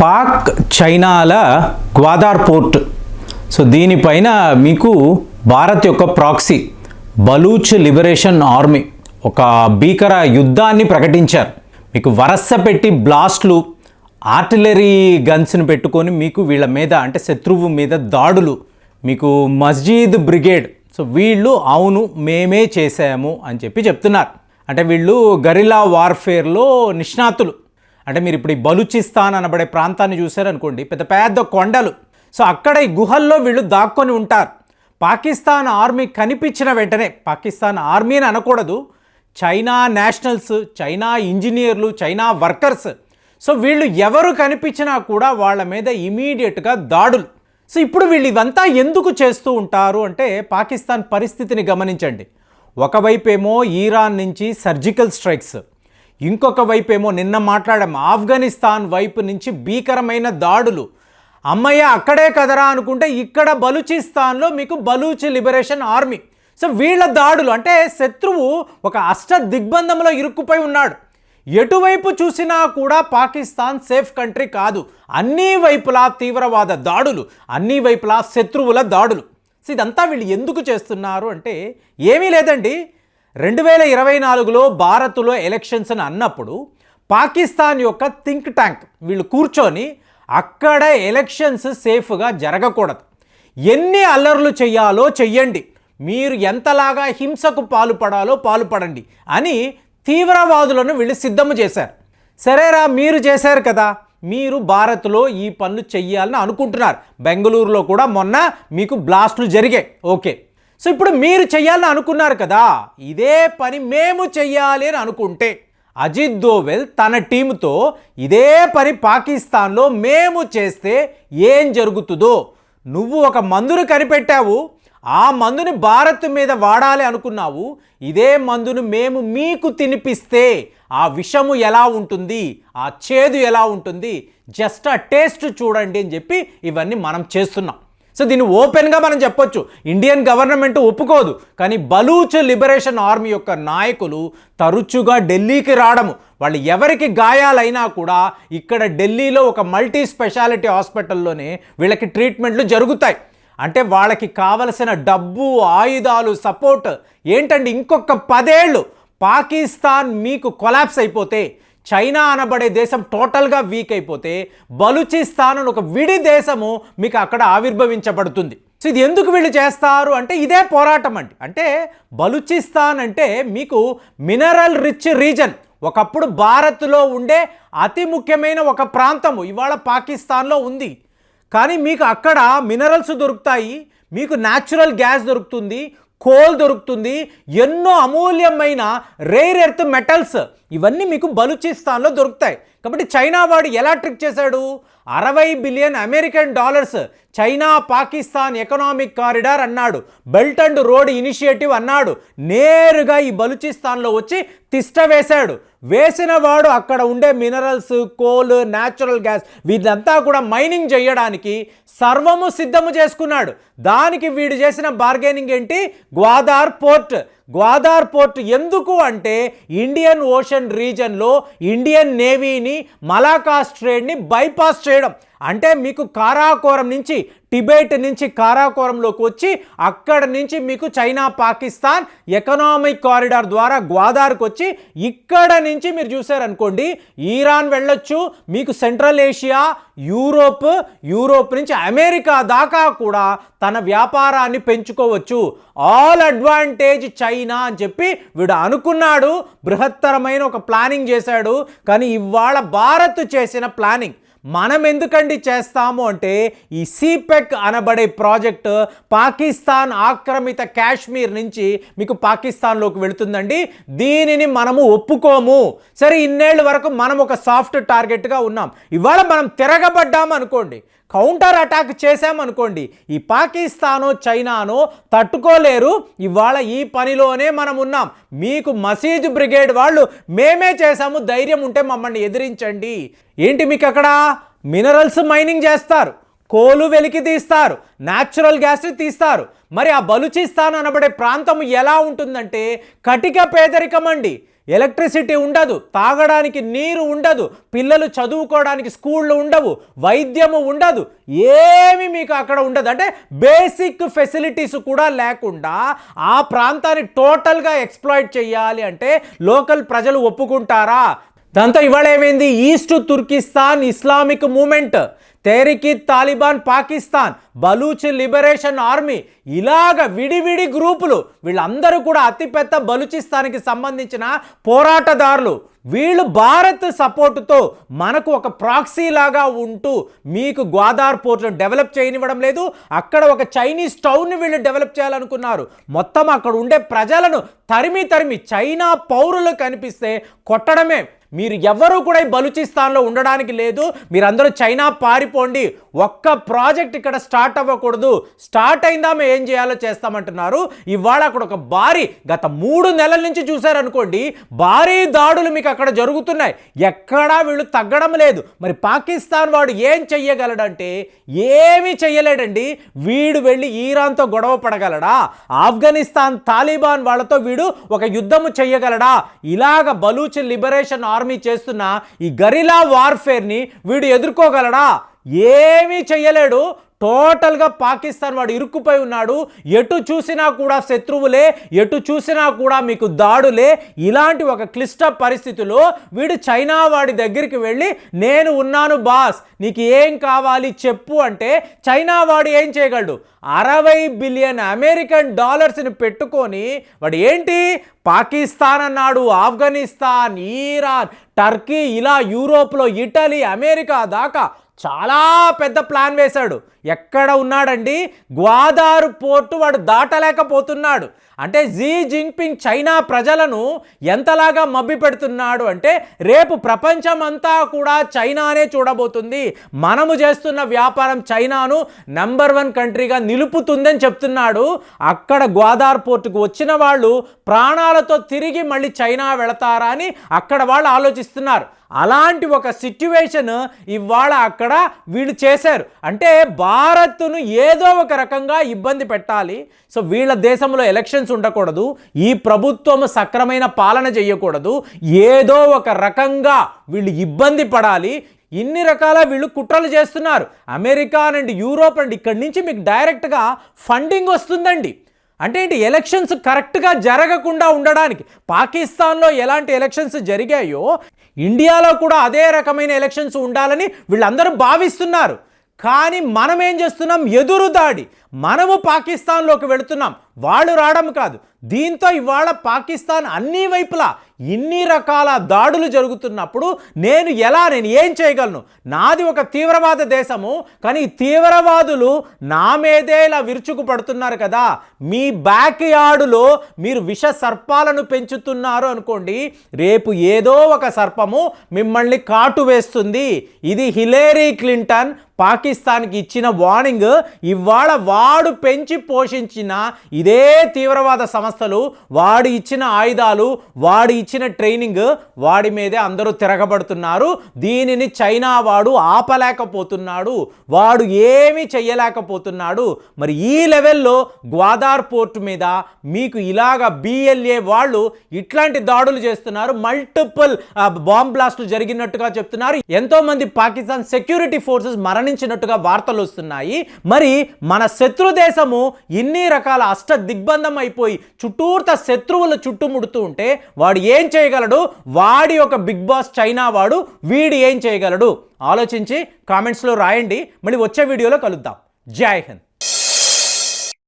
పాక్ చైనాల Gwadar port. So దీనిపైన మీకు భారత్ యొక్క ప్రాక్సీ బలూచ్ లిబరేషన్ ఆర్మీ ఒక భీకర యుద్ధాన్ని ప్రకటించారు. మీకు వరస పెట్టి బ్లాస్ట్లు ఆర్టిలరీ గన్స్ని పెట్టుకొని మీకు వీళ్ళ మీద అంటే శత్రువు మీద దాడులు మీకు మస్జీద్ బ్రిగేడ్. సో వీళ్ళు అవును మేమే చేసాము అని చెప్పి చెప్తున్నారు. అంటే వీళ్ళు గరిలా వార్ఫేర్లో నిష్ణాతులు. అంటే మీరు ఇప్పుడు ఈ బలూచిస్తాన్ అనబడే ప్రాంతాన్ని చూశారనుకోండి పెద్ద పెద్ద కొండలు. సో అక్కడ ఈ గుహల్లో వీళ్ళు దాక్కొని ఉంటారు. పాకిస్తాన్ ఆర్మీ కనిపించిన వెంటనే పాకిస్తాన్ ఆర్మీ అని అనకూడదు చైనా నేషనల్స్ చైనా ఇంజనీర్లు చైనా వర్కర్స్. సో వీళ్ళు ఎవరు కనిపించినా కూడా వాళ్ళ మీద ఇమీడియట్గా దాడులు. సో ఇప్పుడు వీళ్ళు ఇదంతా ఎందుకు చేస్తూ ఉంటారు అంటే పాకిస్తాన్ పరిస్థితిని గమనించండి. ఒకవైపేమో ఈరాన్ నుంచి సర్జికల్ స్ట్రైక్స్. ఇంకొక వైపు ఏమో నిన్న మాట్లాడాం ఆఫ్ఘనిస్తాన్ వైపు నుంచి భీకరమైన దాడులు. అమ్మయ్య అక్కడే కదరా అనుకుంటే ఇక్కడ బలూచిస్తాన్లో మీకు బలూచి లిబరేషన్ ఆర్మీ. సో వీళ్ళ దాడులు అంటే శత్రువు ఒక అష్ట దిగ్బంధంలో ఇరుక్కుపోయి ఉన్నాడు. ఎటువైపు చూసినా కూడా పాకిస్తాన్ సేఫ్ కంట్రీ కాదు. అన్ని వైపులా తీవ్రవాద దాడులు అన్ని వైపులా శత్రువుల దాడులు. సో ఇదంతా వీళ్ళు ఎందుకు చేస్తున్నారు అంటే ఏమీ లేదండి. రెండు వేల ఇరవై నాలుగులో భారత్లో ఎలక్షన్స్ అని అన్నప్పుడు పాకిస్తాన్ యొక్క థింక్ ట్యాంక్ వీళ్ళు కూర్చొని అక్కడ ఎలక్షన్స్ సేఫ్గా జరగకూడదు. ఎన్ని అల్లర్లు చేయాలో చెయ్యండి. మీరు ఎంతలాగా హింసకు పాల్పడాలో పాల్పడండి అని తీవ్రవాదులను వీళ్ళు సిద్ధము చేశారు. సరేరా మీరు చేశారు కదా. మీరు భారత్లో ఈ పనులు చెయ్యాలని అనుకుంటున్నారు. బెంగళూరులో కూడా మొన్న మీకు బ్లాస్ట్లు జరిగాయి. ఓకే. సో ఇప్పుడు మీరు చెయ్యాలని అనుకున్నారు కదా ఇదే పని మేము చెయ్యాలి అని అనుకుంటే అజిత్ దోవెల్ తన టీముతో ఇదే పని పాకిస్తాన్లో మేము చేస్తే ఏం జరుగుతుందో. నువ్వు ఒక మందును కనిపెట్టావు ఆ మందుని భారత్ మీద వాడాలి అనుకున్నావు ఇదే మందును మేము మీకు తినిపిస్తే ఆ విషము ఎలా ఉంటుంది ఆ చేదు ఎలా ఉంటుంది జస్ట్ ఆ టేస్ట్ చూడండి అని చెప్పి ఇవన్నీ మనం చేస్తున్నాం. సో దీన్ని ఓపెన్గా మనం చెప్పొచ్చు. ఇండియన్ గవర్నమెంట్ ఒప్పుకోదు. కానీ బలూచ్ లిబరేషన్ ఆర్మీ యొక్క నాయకులు తరచుగా ఢిల్లీకి రావడము వాళ్ళు ఎవరికి గాయాలైనా కూడా ఇక్కడ ఢిల్లీలో ఒక మల్టీ స్పెషాలిటీ హాస్పిటల్లోనే వీళ్ళకి ట్రీట్మెంట్లు జరుగుతాయి. అంటే వాళ్ళకి కావలసిన డబ్బు ఆయుధాలు సపోర్ట్ ఏంటండి? ఇంకొక పదేళ్ళు పాకిస్తాన్ మీకు కొలాప్స్ అయిపోతే చైనా అనబడే దేశం టోటల్గా వీక్ అయిపోతే బలూచిస్తాన్ అని ఒక విడి దేశము మీకు అక్కడ ఆవిర్భవించబడుతుంది. సో ఇది ఎందుకు వీళ్ళు చేస్తారు అంటే ఇదే పోరాటం అండి. అంటే బలూచిస్తాన్ అంటే మీకు మినరల్ రిచ్ రీజన్. ఒకప్పుడు భారత్లో ఉండే అతి ముఖ్యమైన ఒక ప్రాంతము ఇవాళ పాకిస్తాన్లో ఉంది. కానీ మీకు అక్కడ మినరల్స్ దొరుకుతాయి మీకు న్యాచురల్ గ్యాస్ దొరుకుతుంది కోల్ దొరుకుతుంది ఎన్నో అమూల్యమైన రేర్ ఎర్త్ మెటల్స్ ఇవన్నీ మీకు బలూచిస్తాన్లో దొరుకుతాయి. కాబట్టి చైనా వాడు ఎలా ట్రిక్ చేశాడు? అరవై billion American dollars China Pakistan economic corridor అన్నాడు. బెల్ట్ అండ్ రోడ్ ఇనిషియేటివ్ అన్నాడు. నేరుగా ఈ బలూచిస్తాన్లో వచ్చి తిష్ట వేశాడు. వేసిన వాడు అక్కడ ఉండే మినరల్స్ కోల్ న్యాచురల్ గ్యాస్ వీళ్ళంతా కూడా మైనింగ్ చేయడానికి సర్వము సిద్ధము చేసుకున్నాడు. దానికి వీడు చేసిన బార్గెనింగ్ ఏంటి? గ్వాదార్ పోర్ట్. గ్వాదార్ పోర్ట్ ఎందుకు అంటే ఇండియన్ ఓషన్ రీజన్లో ఇండియన్ నేవీని మలాకా స్ట్రేట్ని బైపాస్ చేయడం. అంటే మీకు కారాకోరం నుంచి టిబెట్ నుంచి కారాకోరంలోకి వచ్చి అక్కడ నుంచి మీకు చైనా పాకిస్తాన్ ఎకనామిక్ కారిడార్ ద్వారా గ్వాదార్కి వచ్చి ఇక్కడ నుంచి మీరు చూసారనుకోండి ఈరాన్ వెళ్ళొచ్చు మీకు సెంట్రల్ ఏషియా యూరోప్ యూరోప్ నుంచి అమెరికా దాకా కూడా తన వ్యాపారాన్ని పెంచుకోవచ్చు. ఆల్ అడ్వాంటేజ్ చైనా అని చెప్పి వీడు అనుకున్నాడు బృహత్తరమైన ఒక ప్లానింగ్ చేశాడు కానీ ఇవాళ భారత్ చేసిన ప్లానింగ్ మనం ఎందుకండి చేస్తాము అంటే ఈ సిపెక్ అనబడే ప్రాజెక్టు పాకిస్తాన్ ఆక్రమిత కాశ్మీర్ నుంచి మీకు పాకిస్తాన్లోకి వెళుతుందండి. దీనిని మనము ఒప్పుకోము. సరే ఇన్నేళ్ళ వరకు మనం ఒక సాఫ్ట్ టార్గెట్గా ఉన్నాం. ఇవాళ మనం తిరగబడ్డాము అనుకోండి కౌంటర్ అటాక్ చేశామనుకోండి ఈ పాకిస్తానో చైనానో తట్టుకోలేరు. ఇవాళ ఈ పనిలోనే మనం ఉన్నాం. మీకు మసీజ్ బ్రిగేడ్ వాళ్ళు మేమే చేశాము ధైర్యం ఉంటే మమ్మల్ని ఎదిరించండి. ఏంటి మీకు అక్కడ మినరల్స్ మైనింగ్ చేస్తారు. కోలు వెలికి తీస్తారు. న్యాచురల్ గ్యాస్ తీస్తారు. మరి ఆ బలుచిస్తాన్ అనబడే ప్రాంతం ఎలా ఉంటుందంటే కటిక పేదరికం అండి. ఎలక్ట్రిసిటీ ఉండదు తాగడానికి నీరు ఉండదు పిల్లలు చదువుకోవడానికి స్కూళ్ళు ఉండవు వైద్యము ఉండదు ఏమి మీకు అక్కడ ఉండదు. అంటే బేసిక్ ఫెసిలిటీస్ కూడా లేకుండా ఆ ప్రాంతాన్ని టోటల్గా ఎక్స్ప్లాయిట్ చేయాలి అంటే లోకల్ ప్రజలు ఒప్పుకుంటారా? దాంతో ఇవాళ ఏమైంది? East Turkistan Islamic Movement Tehrik Taliban Pakistan Baloch Liberation Army ఇలాగ విడివిడి గ్రూపులు వీళ్ళందరూ కూడా అతిపెద్ద బలూచిస్తాన్కి సంబంధించిన పోరాటదారులు. వీళ్ళు భారత్ సపోర్టుతో మనకు ఒక ప్రాక్సీ లాగా ఉంటూ మీకు గ్వాదార్ పోర్ట్ను డెవలప్ చేయనివ్వడం లేదు. అక్కడ ఒక చైనీస్ టౌన్ని వీళ్ళు డెవలప్ చేయాలనుకున్నారు. మొత్తం అక్కడ ఉండే ప్రజలను తరిమి తరిమి చైనా పౌరులు కనిపిస్తే కొట్టడమే. మీరు ఎవరు కూడా ఈ బలూచిస్తాన్లో ఉండడానికి లేదు. మీరందరూ చైనా పారిపోండి. ఒక్క ప్రాజెక్ట్ ఇక్కడ స్టార్ట్ స్టార్ట్ అవ్వకూడదు. స్టార్ట్ అయిందా మేము ఏం చేయాలో చేస్తామంటున్నారు. ఇవాళ అక్కడ ఒక భారీ గత మూడు నెలల నుంచి చూశారనుకోండి భారీ దాడులు మీకు అక్కడ జరుగుతున్నాయి. ఎక్కడా వీళ్ళు తగ్గడం లేదు. మరి పాకిస్తాన్ వాడు ఏం చెయ్యగలడంటే ఏమీ చెయ్యలేడండి. వీడు వెళ్ళి ఈరాన్తో గొడవ పడగలడా? ఆఫ్ఘనిస్తాన్ తాలిబాన్ వాళ్ళతో వీడు ఒక యుద్ధము చెయ్యగలడా? ఇలాగ బలూచ్ లిబరేషన్ ఆర్మీ చేస్తున్న ఈ గరిలా వార్ఫేర్ని వీడు ఎదుర్కోగలడా? ఏమీ చెయ్యలేడు. టోటల్గా పాకిస్తాన్ వాడు ఇరుక్కుపోయి ఉన్నాడు. ఎటు చూసినా కూడా శత్రువులే ఎటు చూసినా కూడా మీకు దాడులే. ఇలాంటి ఒక క్లిష్ట పరిస్థితిలో వీడు చైనా వాడి దగ్గరికి వెళ్ళి నేను ఉన్నాను బాస్ నీకు ఏం కావాలి చెప్పు అంటే చైనా వాడు ఏం చేయగలడు? అరవై బిలియన్ అమెరికన్ డాలర్స్ని పెట్టుకొని వాడు ఏంటి? పాకిస్తాన్ అన్నాడు ఆఫ్ఘనిస్తాన్ ఈరాన్ టర్కీ ఇలా యూరోప్లో ఇటలీ అమెరికా దాకా చాలా పెద్ద ప్లాన్ వేశాడు. ఎక్కడ ఉన్నాడండి? గ్వాదారు పోర్టు వాడు దాటలేకపోతున్నాడు. అంటే జీ జిన్పింగ్ చైనా ప్రజలను ఎంతలాగా మబ్బి పెడుతున్నాడు అంటే రేపు ప్రపంచం అంతా కూడా చైనానే చూడబోతుంది. మనము చేస్తున్న వ్యాపారం చైనాను నంబర్ వన్ కంట్రీగా నిలుపుతుందని చెప్తున్నాడు. అక్కడ గ్వాదార్ పోర్టుకు వచ్చిన వాళ్ళు ప్రాణాలతో తిరిగి మళ్ళీ చైనా వెళతారా అని అక్కడ వాళ్ళు ఆలోచిస్తున్నారు. అలాంటి ఒక సిట్యువేషన్ ఇవాళ అక్కడ వీళ్ళు చేశారు. అంటే భారత్ను ఏదో ఒక రకంగా ఇబ్బంది పెట్టాలి. సో వీళ్ళ దేశంలో ఎలక్షన్స్ ఉండకూడదు. ఈ ప్రభుత్వం సక్రమైన పాలన చేయకూడదు. ఏదో ఒక రకంగా వీళ్ళు ఇబ్బంది పడాలి. ఇన్ని రకాల వీళ్ళు కుట్రలు చేస్తున్నారు. అమెరికా అండ్ యూరోప్ అండ్ ఇక్కడి నుంచి మీకు డైరెక్ట్గా ఫండింగ్ వస్తుందండి. అంటే ఏంటి? ఎలక్షన్స్ కరెక్ట్గా జరగకుండా ఉండడానికి. పాకిస్తాన్లో ఎలాంటి ఎలక్షన్స్ జరిగాయో ఇండియాలో కూడా అదే రకమైన ఎలక్షన్స్ ఉండాలని వీళ్ళందరూ భావిస్తున్నారు. కానీ మనం ఏం చేస్తున్నాం? ఎదురు దాడి. మనము పాకిస్తాన్లోకి వెళుతున్నాం. వాళ్ళు రావడం కాదు. దీంతో ఇవాళ పాకిస్తాన్ అన్ని వైపులా ఇన్ని రకాల దాడులు జరుగుతున్నప్పుడు నేను ఎలా నేను ఏం చేయగలను? నాది ఒక తీవ్రవాద దేశము కానీ తీవ్రవాదులు నా మీదే ఇలా విరుచుకు పడుతున్నారు కదా. మీ బ్యాక్ యార్డులో మీరు విష సర్పాలను పెంచుతున్నారు అనుకోండి రేపు ఏదో ఒక సర్పము మిమ్మల్ని కాటు వేస్తుంది. ఇది హిలేరీ క్లింటన్ పాకిస్తాన్కి ఇచ్చిన వార్నింగ్. ఇవాళ వాడు పెంచి పోషించిన ఇదే తీవ్రవాద సంస్థలు వాడు ఇచ్చిన ఆయుధాలు వాడు ఇచ్చిన ట్రైనింగ్ వాడి మీదే అందరూ తిరగబడుతున్నారు. దీనిని చైనా వాడు ఆపలేకపోతున్నాడు. వాడు ఏమీ చెయ్యలేకపోతున్నాడు. మరి ఈ లెవెల్లో గ్వాదార్ పోర్ట్ మీద మీకు ఇలాగ బిఎల్ఏ వాళ్ళు ఇట్లాంటి దాడులు చేస్తున్నారు. మల్టిపుల్ బాంబ్ బ్లాస్టులు జరిగినట్టుగా చెప్తున్నారు. ఎంతో మంది పాకిస్తాన్ సెక్యూరిటీ ఫోర్సెస్ మరణించినట్టుగా వార్తలు వస్తున్నాయి. మరి మన శత్రు దేశము ఇన్ని రకాల అష్ట దిగ్బంధం అయిపోయి చుట్టూర్త శత్రువులు చుట్టుముడుతూ ఉంటే వాడు ఏం చేయగలడు? వాడి ఒక బిగ్ బాస్ చైనా వాడు వీడు ఏం చేయగలడు? ఆలోచించి కామెంట్స్లో రాయండి. మళ్ళీ వచ్చే వీడియోలో కలుద్దాం. జై హింద్.